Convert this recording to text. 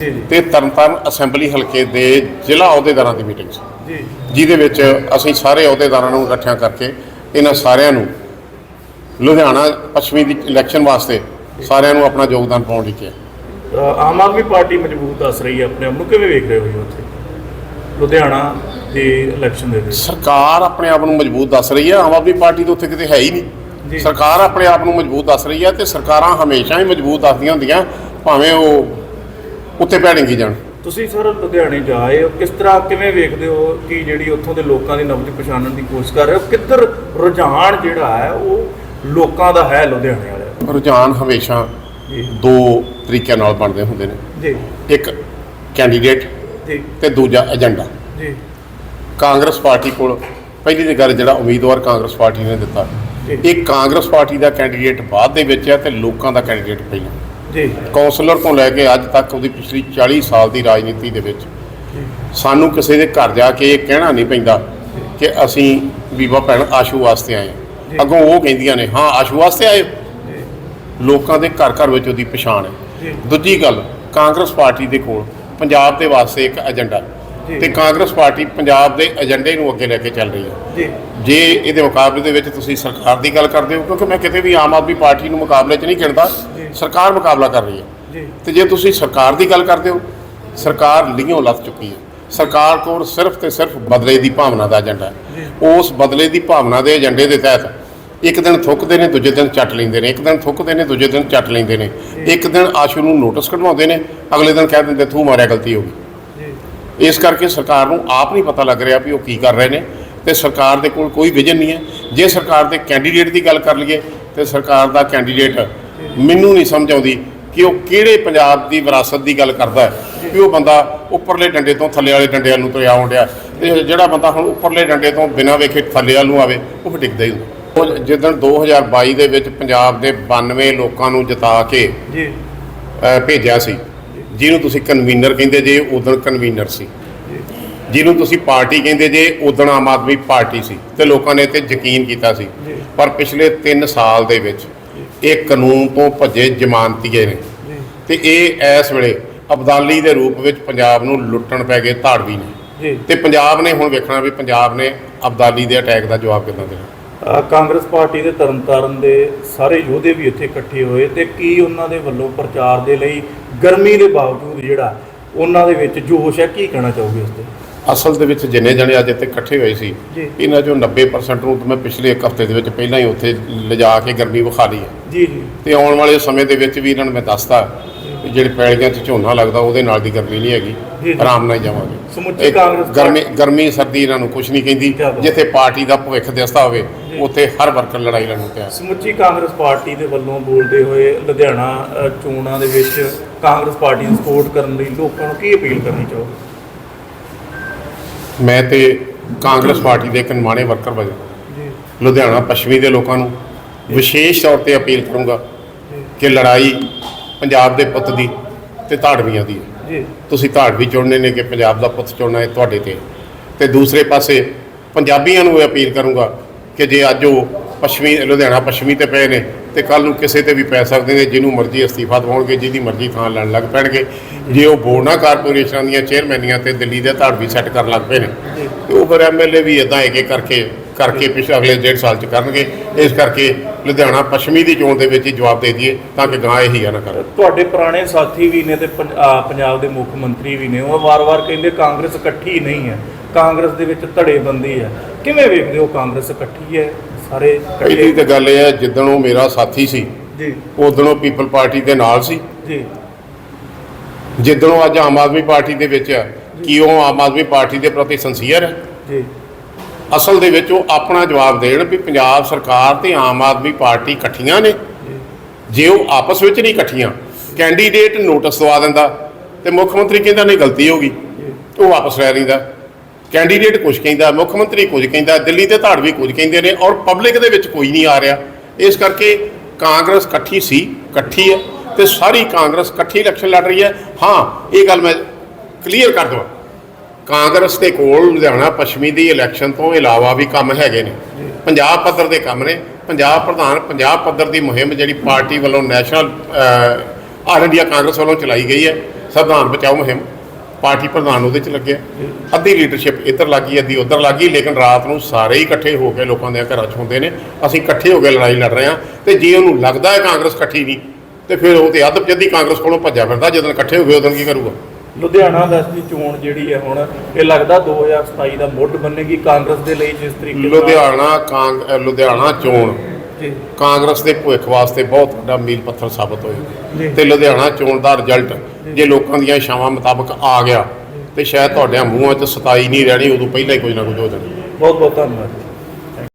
ਤੇ ਤਰਨਤਾਰਨ ਅਸੈਂਬਲੀ ਹਲਕੇ ਦੇ ਜ਼ਿਲ੍ਹਾ ਅਹੁਦੇਦਾਰਾਂ ਦੀ ਮੀਟਿੰਗ ਸੀ। ਜੀ। ਜਿਹਦੇ ਵਿੱਚ ਅਸੀਂ ਸਾਰੇ ਅਹੁਦੇਦਾਰਾਂ ਨੂੰ ਇਕੱਠਿਆਂ ਕਰਕੇ ਇਹਨਾਂ ਸਾਰਿਆਂ ਨੂੰ ਲੁਧਿਆਣਾ ਪੱਛਮੀ ਦੀ ਇਲੈਕਸ਼ਨ ਵਾਸਤੇ ਸਾਰਿਆਂ ਨੂੰ ਆਪਣਾ ਯੋਗਦਾਨ ਪਾਉਣ ਲਈ ਕਿਹਾ। ਆਮ ਆਦਮੀ ਪਾਰਟੀ ਮਜ਼ਬੂਤ ਦੱਸ ਰਹੀ ਹੈ ਆਪਣੇ ਆਪ ਨੂੰ। ਕਿਵੇਂ ਵੇਖ ਰਹੇ ਹੋ ਜੀ ਉੱਥੇ? ਲੁਧਿਆਣਾ ਦੇ ਇਲੈਕਸ਼ਨ ਦੇ ਵਿੱਚ। ਸਰਕਾਰ ਆਪਣੇ ਆਪ ਨੂੰ ਮਜ਼ਬੂਤ ਦੱਸ ਰਹੀ ਹੈ। ਆਮ ਆਦਮੀ ਪਾਰਟੀ ਤਾਂ ਉੱਥੇ ਕਿਤੇ ਹੈ ਹੀ। ਨਹੀਂ। ਸਰਕਾਰ ਆਪਣੇ ਆਪ ਨੂੰ ਮਜ਼ਬੂਤ ਦੱਸ ਰਹੀ ਹੈ ਤੇ ਸਰਕਾਰਾਂ ਹਮੇਸ਼ਾ ਹੀ ਮਜ਼ਬੂਤ ਦੱਸਦੀਆਂ ਹੁੰਦੀਆਂ ਭਾਵੇਂ ਉਹ ਉੱਤੇ ਭੈੜੇਂਗੀ ਜਾਣ। ਤੁਸੀਂ ਸਰ ਲੁਧਿਆਣੇ ਜਾ ਆਏ ਹੋ ਕਿਸ ਤਰ੍ਹਾਂ ਕਿਵੇਂ ਵੇਖਦੇ ਹੋ ਕਿ ਜਿਹੜੀ ਉੱਥੋਂ ਦੇ ਲੋਕਾਂ ਦੀ ਨਬਜ਼ ਪਛਾਣਨ ਦੀ ਕੋਸ਼ਿਸ਼ ਕਰ ਰਹੇ ਹੋ? ਕਿੱਧਰ ਰੁਝਾਨ ਜਿਹੜਾ ਹੈ ਉਹ ਲੋਕਾਂ ਦਾ ਹੈ ਲੁਧਿਆਣੇ ਵਾਲਿਆਂ ਰੁਝਾਨ ਹਮੇਸ਼ਾ ਦੋ ਤਰੀਕਿਆਂ ਨਾਲ ਬਣਦੇ ਹੁੰਦੇ ਨੇ। ਜੀ। ਇੱਕ ਕੈਂਡੀਡੇਟ ਜੀ। ਤੇ ਦੂਜਾ ਏਜੰਡਾ। ਜੀ। ਕਾਂਗਰਸ ਪਾਰਟੀ ਕੋਲ ਪਹਿਲੀ ਦੀ ਗੱਲ ਜਿਹੜਾ ਉਮੀਦਵਾਰ ਕਾਂਗਰਸ ਪਾਰਟੀ ਨੇ ਦਿੱਤਾ। ਇਹ ਕਾਂਗਰਸ ਪਾਰਟੀ ਦਾ ਕੈਂਡੀਡੇਟ ਬਾਅਦ ਦੇ ਵਿੱਚ ਹੈ ਤੇ ਲੋਕਾਂ ਦਾ ਕੈਂਡੀਡੇਟ ਪਹਿਲਾਂ। ਜੀ ਕਾਉਂਸਲਰ ਤੋਂ ਲੈ ਕੇ ਅੱਜ ਤੱਕ ਉਹਦੀ ਪਿਛਲੀ 40 ਸਾਲ ਦੀ ਰਾਜਨੀਤੀ ਦੇ ਵਿੱਚ ਸਾਨੂੰ ਕਿਸੇ ਦੇ ਘਰ ਜਾ ਕੇ ਇਹ ਕਹਿਣਾ ਨਹੀਂ ਪੈਂਦਾ ਕਿ ਅਸੀਂ ਬੀਬਾ ਭੈਣ ਆਸ਼ੂ ਵਾਸਤੇ ਆਏ ਅੱਗੋਂ ਉਹ ਕਹਿੰਦੀਆਂ ਨੇ ਹਾਂ ਆਸ਼ੂ ਵਾਸਤੇ ਆਏ? ਲੋਕਾਂ ਦੇ ਘਰ ਘਰ ਵਿੱਚ ਉਹਦੀ ਪਛਾਣ ਹੈ। ਦੂਜੀ ਗੱਲ ਕਾਂਗਰਸ ਪਾਰਟੀ ਦੇ ਕੋਲ ਪੰਜਾਬ ਦੇ ਵਾਸਤੇ ਇੱਕ ਏਜੰਡਾ। ਤੇ ਕਾਂਗਰਸ ਪਾਰਟੀ ਪੰਜਾਬ ਦੇ ਏਜੰਡੇ ਨੂੰ ਅੱਗੇ ਲੈ ਕੇ ਚੱਲ ਰਹੀ ਹੈ ਜੀ ਇਹਦੇ ਮੁਕਾਬਲੇ ਦੇ ਵਿੱਚ ਤੁਸੀਂ ਸਰਕਾਰ ਦੀ ਗੱਲ ਕਰਦੇ ਹੋ ਕਿਉਂਕਿ ਮੈਂ ਕਿਤੇ ਵੀ ਆਮ ਆਦਮੀ ਪਾਰਟੀ ਨੂੰ ਮੁਕਾਬਲੇ 'ਚ ਨਹੀਂ ਗਿਣਦਾ। ਸਰਕਾਰ ਮੁਕਾਬਲਾ ਕਰ ਰਹੀ ਹੈ। ਜੀ। ਤੇ ਜੇ ਤੁਸੀਂ ਸਰਕਾਰ ਦੀ ਗੱਲ ਕਰਦੇ ਹੋ ਸਰਕਾਰ ਲੀਓਂ ਲੱਥ ਚੁੱਕੀ ਹੈ। ਸਰਕਾਰ ਕੋਲ ਸਿਰਫ ਤੇ ਸਿਰਫ ਬਦਲੇ ਦੀ ਭਾਵਨਾ ਦਾ ਏਜੰਡਾ। ਹੈ। ਉਸ ਬਦਲੇ ਦੀ ਭਾਵਨਾ ਦੇ ਏਜੰਡੇ ਦੇ ਤਹਿਤ ਇੱਕ ਦਿਨ ਥੁੱਕਦੇ ਨੇ ਦੂਜੇ ਦਿਨ ਚੱਟ ਲੈਂਦੇ ਨੇ। ਇੱਕ ਦਿਨ ਥੁੱਕਦੇ ਨੇ ਦੂਜੇ ਦਿਨ ਚੱਟ ਲੈਂਦੇ ਨੇ। ਇੱਕ ਦਿਨ ਆਸ਼ੂ ਨੂੰ ਨੋਟਿਸ ਕਢਵਾਉਂਦੇ ਨੇ ਅਗਲੇ ਦਿਨ ਕਹਿ ਦਿੰਦੇ ਤੂੰ ਮਾਰਿਆ ਗਲਤੀ ਹੋ ਗਈ। ਜੀ। ਇਸ ਕਰਕੇ ਸਰਕਾਰ ਨੂੰ ਆਪ ਨਹੀਂ ਪਤਾ ਲੱਗ ਰਿਹਾ ਵੀ ਉਹ ਕੀ ਕਰ ਰਹੇ ਨੇ। ਤੇ ਸਰਕਾਰ ਦੇ ਕੋਲ ਕੋਈ ਵਿਜ਼ਨ ਨਹੀਂ ਹੈ। ਜੇ ਸਰਕਾਰ ਦੇ ਕੈਂਡੀਡੇਟ ਦੀ ਗੱਲ ਕਰ ਲਈਏ ਤੇ ਸਰਕਾਰ ਦਾ ਕੈਂਡੀਡੇਟ ਮੈਨੂੰ ਨਹੀਂ ਸਮਝ ਆਉਂਦੀ ਕਿ ਉਹ ਕਿਹੜੇ ਪੰਜਾਬ ਦੀ ਵਿਰਾਸਤ ਦੀ ਗੱਲ ਕਰਦਾ ਹੈ ਕਿ ਉਹ ਬੰਦਾ ਉੱਪਰਲੇ ਡੰਡੇ ਤੋਂ ਥੱਲੇ ਵਾਲੇ ਡੰਡੇ ਨੂੰ ਤੁਰਿਆ ਆਉਂਦਿਆ ਤੇ ਜਿਹੜਾ ਬੰਦਾ ਹੁਣ ਉੱਪਰਲੇ ਡੰਡੇ ਤੋਂ ਬਿਨਾਂ ਵੇਖੇ ਥੱਲੇ ਵੱਲ ਨੂੰ ਆਵੇ ਉਹ ਡਿੱਗਦਾ ਹੀ ਹੁੰਦਾ। ਉਹ ਜਿੱਦਣ 2022 ਦੇ ਵਿੱਚ ਪੰਜਾਬ ਦੇ 92 ਲੋਕਾਂ ਨੂੰ ਜਿਤਾ ਕੇ ਜੀ। ਭੇਜਿਆ ਸੀ ਜਿਹਨੂੰ ਤੁਸੀਂ ਕਨਵੀਨਰ ਕਹਿੰਦੇ ਜੇ ਉਦੋਂ ਕਨਵੀਨਰ ਸੀ। ਜਿਹਨੂੰ ਤੁਸੀਂ ਪਾਰਟੀ ਕਹਿੰਦੇ ਜੇ ਉਦੋਂ ਆਮ ਆਦਮੀ ਪਾਰਟੀ ਸੀ। ਤੇ ਲੋਕਾਂ ਨੇ ਤੇ ਯਕੀਨ ਕੀਤਾ ਸੀ। ਪਰ ਪਿਛਲੇ 3 ਸਾਲ ਦੇ ਵਿੱਚ ਇਹ ਕਾਨੂੰਨ ਤੋਂ ਭੱਜੇ ਜ਼ਮਾਨਤੀਏ ਨੇ। ਤੇ ਇਹ ਇਸ ਵੇਲੇ ਅਬਦਾਲੀ ਦੇ ਰੂਪ ਵਿੱਚ ਪੰਜਾਬ ਨੂੰ ਲੁੱਟਣ ਪੈ ਗਏ ਧਾੜਵੀ ਨੇ। ਤੇ ਪੰਜਾਬ ਨੇ ਹੁਣ ਵੇਖਣਾ ਵੀ ਪੰਜਾਬ ਨੇ ਅਬਦਾਲੀ ਦੇ ਅਟੈਕ ਦਾ ਜਵਾਬ ਕਿੱਦਾਂ ਦੇਣਾ। ਕਾਂਗਰਸ ਪਾਰਟੀ ਦੇ ਤਰਨਤਾਰਨ ਦੇ ਸਾਰੇ ਯੋਧੇ ਵੀ ਇੱਥੇ ਇਕੱਠੇ ਹੋਏ ਤੇ ਕੀ ਉਹਨਾਂ ਦੇ ਵੱਲੋਂ ਪ੍ਰਚਾਰ ਦੇ ਲਈ ਗਰਮੀ ਦੇ ਬਾਵਜੂਦ ਜਿਹੜਾ ਉਹਨਾਂ ਦੇ ਵਿੱਚ ਜੋਸ਼ ਹੈ ਕੀ ਕਹਿਣਾ ਚਾਹੋਗੇ ਉਸ ਤੇ? ਅਸਲ ਦੇ ਵਿੱਚ ਜਿੰਨੇ ਜਣੇ ਅੱਜ ਇੱਥੇ ਇਕੱਠੇ ਹੋਏ ਸੀ। ਇਹਨਾਂ ਚੋਂ 90% ਨੂੰ ਤਾਂ ਮੈਂ ਪਿਛਲੇ ਇੱਕ ਹਫ਼ਤੇ ਦੇ ਵਿੱਚ ਪਹਿਲਾਂ ਹੀ ਉੱਥੇ ਲਿਜਾ ਕੇ ਗਰਮੀ ਵਿਖਾ ਲਈ ਹੈ ਜੀ ਜੀ ਤੇ ਆਉਣ ਵਾਲੇ ਸਮੇਂ ਦੇ ਵਿੱਚ ਵੀ ਇਹਨਾਂ ਨੂੰ ਮੈਂ ਦੱਸਦਾ ਕਿ ਜਿਹੜੇ ਪੈਲੀਆਂ 'ਚ ਝੋਨਾ ਲੱਗਦਾ ਉਹਦੇ ਨਾਲ ਦੀ ਗਰਮੀ ਨਹੀਂ ਹੈਗੀ। ਆਰਾਮ ਨਾਲ ਜਾਵਾਂਗੇ ਸਮੁੱਚੀ ਕਾਂਗਰਸ ਗਰਮੀ ਗਰਮੀ ਸਰਦੀ ਇਹਨਾਂ ਨੂੰ ਕੁਝ ਨਹੀਂ ਕਹਿੰਦੀ। ਜਿੱਥੇ ਪਾਰਟੀ ਦਾ ਭਵਿੱਖ ਦਿਸਦਾ ਹੋਵੇ। ਉੱਥੇ ਹਰ ਵਰਕਰ ਲੜਾਈ ਲੜਨ ਨੂੰ ਤਿਆਰ ਸਮੁੱਚੀ ਕਾਂਗਰਸ ਪਾਰਟੀ ਦੇ ਵੱਲੋਂ ਬੋਲਦੇ ਹੋਏ ਲੁਧਿਆਣਾ ਚੋਣਾਂ ਦੇ ਵਿੱਚ ਕਾਂਗਰਸ ਪਾਰਟੀ ਨੂੰ ਸਪੋਰਟ ਕਰਨ ਲਈ ਲੋਕਾਂ ਨੂੰ ਕੀ ਅਪੀਲ ਕਰਨੀ ਚਾਹੋਗੇ ਮੈਂ ਤੇ ਕਾਂਗਰਸ ਪਾਰਟੀ ਦੇ ਇੱਕ ਨਿਮਾਣੇ ਵਰਕਰ ਵਜੋਂ ਜੀ। ਲੁਧਿਆਣਾ ਪੱਛਮੀ ਦੇ ਲੋਕਾਂ ਨੂੰ ਵਿਸ਼ੇਸ਼ ਤੌਰ ਤੇ ਅਪੀਲ ਕਰੂੰਗਾ ਕਿ ਲੜਾਈ ਪੰਜਾਬ ਦੇ ਪੁੱਤ ਦੀ ਤੇ ਧਾੜਵੀਆਂ ਦੀ ਹੈ। ਜੀ। ਤੁਸੀਂ ਧਾੜਵੀ ਚੁਣਨੇ ਨੇ ਕਿ ਪੰਜਾਬ ਦਾ ਪੁੱਤ ਚੁਣਨਾ ਹੈ ਤੁਹਾਡੇ ਤੇ। ਤੇ ਦੂਸਰੇ ਪਾਸੇ ਪੰਜਾਬੀਆਂ ਨੂੰ ਇਹ ਅਪੀਲ ਕਰੂੰਗਾ ਕਿ ਜੇ ਅੱਜ ਉਹ ਪੱਛਮੀ ਲੁਧਿਆਣਾ ਪੱਛਮੀ ਤੇ ਪਏ ਨੇ ਤੇ ਕੱਲ ਨੂੰ ਕਿਸੇ ਤੇ ਵੀ ਪੈ ਸਕਦੇ ਨੇ ਜਿਹਨੂੰ ਮਰਜ਼ੀ ਅਸਤੀਫਾ ਦਿਵਾਉਣਗੇ ਜਿਹਦੀ ਮਰਜ਼ੀ ਥਾਂ ਲੈਣ ਲੱਗ ਪੈਣਗੇ। ਜੇ ਉਹ ਬੋਰਡਾਂ ਕਾਰਪੋਰੇਸ਼ਨਾਂ ਦੀਆਂ ਚੇਅਰਮੈਨੀਆਂ ਤੇ ਦਿੱਲੀ ਦੇ ਧਾੜਵੀ ਸੈੱਟ ਕਰਨ ਲੱਗ ਪਏ ਨੇ। ਤੇ ਉਹ ਫਿਰ ਐਮਐਲਏ ਵੀ ਇਦਾਂ ਇੱਕ ਇੱਕ ਕਰਕੇ ਕਰਕੇ ਪਿਛਲੇ ਅਗਲੇ ਡੇਢ ਸਾਲ ਚ ਕਰਨਗੇ। ਇਸ ਕਰਕੇ ਲੁਧਿਆਣਾ ਪੱਛਮੀ ਦੀ ਚੋਣ ਦੇ ਵਿੱਚ ਹੀ ਜਵਾਬ ਦੇ ਦਈਏ ਤਾਂ ਕਿ ਗਾਂ ਇਹੀ ਆ ਨਾ ਕਰਨ ਤੁਹਾਡੇ ਪੁਰਾਣੇ ਸਾਥੀ ਵੀ ਨੇ ਤੇ ਪੰਜਾਬ ਦੇ ਮੁੱਖ ਮੰਤਰੀ ਵੀ ਨੇ। ਉਹ ਵਾਰ-ਵਾਰ ਕਹਿੰਦੇ ਕਾਂਗਰਸ ਇਕੱਠੀ ਨਹੀਂ ਹੈ। ਕਾਂਗਰਸ ਦੇ ਵਿੱਚ ਧੜੇਬੰਦੀ ਹੈ। ਕਿਵੇਂ ਵੇਖਦੇ ਹੋ ਕਾਂਗਰਸ ਇਕੱਠੀ ਹੈ? ਸਾਰੇ ਪਹਿਲੀ ਤਾਂ ਗੱਲ ਇਹ ਹੈ ਜਿੱਦਣ ਉਹ ਮੇਰਾ ਸਾਥੀ ਸੀ ਜੀ। ਉਦੋਂ ਉਹ ਪੀਪਲ ਪਾਰਟੀ ਦੇ ਨਾਲ ਸੀ। ਜੀ। ਜਿੱਦਣ ਉਹ ਅੱਜ ਆਮ ਆਦਮੀ ਪਾਰਟੀ ਦੇ ਵਿੱਚ ਆ ਕੀ ਉਹ ਆਮ ਆਦਮੀ ਪਾਰਟੀ ਦੇ ਪ੍ਰਤੀ ਸੰਸੀਅਰ ਹੈ? ਜੀ। ਅਸਲ ਦੇ ਵਿੱਚ ਉਹ ਆਪਣਾ ਜਵਾਬ ਦੇਣ ਵੀ ਪੰਜਾਬ ਸਰਕਾਰ ਤੇ ਆਮ ਆਦਮੀ ਪਾਰਟੀ ਇਕੱਠੀਆਂ ਨੇ। ਜੀ। ਉਹ ਆਪਸ ਵਿੱਚ ਨਹੀਂ ਇਕੱਠੀਆਂ ਕੈਂਡੀਡੇਟ ਨੋਟਿਸ ਦਵਾ ਦਿੰਦਾ ਤੇ ਮੁੱਖ ਮੰਤਰੀ ਕਹਿੰਦਾ ਨਹੀਂ ਗਲਤੀ ਹੋ ਗਈ ਉਹ ਵਾਪਸ ਲੈ ਲੈਂਦਾ। ਕੈਂਡੀਡੇਟ ਕੁਝ ਕਹਿੰਦਾ ਮੁੱਖ ਮੰਤਰੀ ਕੁਝ ਕਹਿੰਦਾ ਦਿੱਲੀ ਤੇ ਧਾੜਵੀ ਕੁਝ ਕਹਿੰਦੇ ਨੇ ਔਰ ਪਬਲਿਕ ਦੇ ਵਿੱਚ ਕੋਈ ਨਹੀਂ ਆ ਰਿਹਾ। ਇਸ ਕਰਕੇ ਕਾਂਗਰਸ ਇਕੱਠੀ ਸੀ ਇਕੱਠੀ ਹੈ ਤੇ ਸਾਰੀ ਕਾਂਗਰਸ ਇਕੱਠੀ ਇਲੈਕਸ਼ਨ ਲੜ ਰਹੀ ਹੈ। ਹਾਂ ਇਹ ਗੱਲ ਮੈਂ ਕਲੀਅਰ ਕਰ ਦਵਾਂ। ਕਾਂਗਰਸ ਦੇ ਕੋਲ ਲੁਧਿਆਣਾ ਪੱਛਮੀ ਦੀ ਇਲੈਕਸ਼ਨ ਤੋਂ ਇਲਾਵਾ ਵੀ ਕੰਮ ਹੈਗੇ ਨੇ। ਪੰਜਾਬ ਪੱਧਰ ਦੇ ਕੰਮ ਨੇ। ਪੰਜਾਬ ਪ੍ਰਧਾਨ ਪੰਜਾਬ ਪੱਧਰ ਦੀ ਮੁਹਿੰਮ ਜਿਹੜੀ ਪਾਰਟੀ ਵੱਲੋਂ ਨੈਸ਼ਨਲ ਆਲ ਇੰਡੀਆ ਕਾਂਗਰਸ ਵੱਲੋਂ ਚਲਾਈ ਗਈ ਹੈ। ਸੰਵਿਧਾਨ ਬਚਾਓ ਮੁਹਿੰਮ। ਪਾਰਟੀ ਪ੍ਰਧਾਨ ਉਹਦੇ ਚ ਲੱਗਿਆ। ਅੱਧੀ ਲੀਡਰਸ਼ਿਪ ਇੱਧਰ ਲੱਗੀ ਅੱਧੀ ਉੱਧਰ ਲੱਗੀ ਲੇਕਿਨ ਰਾਤ ਨੂੰ ਸਾਰੇ ਹੀ ਇਕੱਠੇ ਹੋ ਕੇ ਲੋਕਾਂ ਦੇ ਘਰਾਂ 'ਚ ਹੁੰਦੇ ਨੇ। ਅਸੀਂ ਇਕੱਠੇ ਹੋ ਕੇ ਲੜਾਈ ਲੜ ਰਹੇ ਹਾਂ ਤੇ ਜੇ ਉਹਨੂੰ ਲੱਗਦਾ ਹੈ ਕਾਂਗਰਸ ਇਕੱਠੀ ਨਹੀਂ ਤੇ ਫਿਰ ਉਹ ਤੇ ਅੱਧ ਜੱਦੀ ਕਾਂਗਰਸ ਕੋਲੋਂ ਭੱਜਿਆ ਫਿਰਦਾ ਜਦੋਂ ਇਕੱਠੇ ਹੋ ਗਏ ਉਦੋਂ ਕੀ ਕਰੂਗਾ? ਲੁਧਿਆਣਾ ਵੈਸਟ ਦੀ ਚੋਣ ਜਿਹੜੀ ਹੈ ਹੁਣ ਇਹ ਲੱਗਦਾ 2027 ਦਾ ਮੁੱਢ ਬਣੇਗੀ ਕਾਂਗਰਸ ਦੇ ਲਈ ਜਿਸ ਤਰੀਕੇ ਲੁਧਿਆਣਾ ਕਾਂਗ ਲੁਧਿਆਣਾ ਚੋਣ। ਜੀ ਕਾਂਗਰਸ ਦੇ ਭਵਿੱਖ ਵਾਸਤੇ ਬਹੁਤ ਵੱਡਾ ਮੀਲ ਪੱਥਰ ਸਾਬਤ। ਹੋਏਗਾ ਤੇ ਲੁਧਿਆਣਾ ਚੋਣ ਦਾ ਰਿਜ਼ਲਟ ਜੇ। ਲੋਕਾਂ ਦੀਆਂ ਇਛਾਵਾਂ ਮੁਤਾਬਕ ਆ ਗਿਆ ਤੇ ਸ਼ਾਇਦ ਤੁਹਾਡਿਆਂ ਮੂੰਹਾਂ 'ਚ ਸਤਾਈ ਨਹੀਂ ਰਹਿਣੀ ਉਦੋਂ ਪਹਿਲਾਂ ਹੀ ਕੁਝ ਨਾ ਕੁਝ ਹੋ ਜਾਣਾ। ਬਹੁਤ ਬਹੁਤ ਧੰਨਵਾਦ।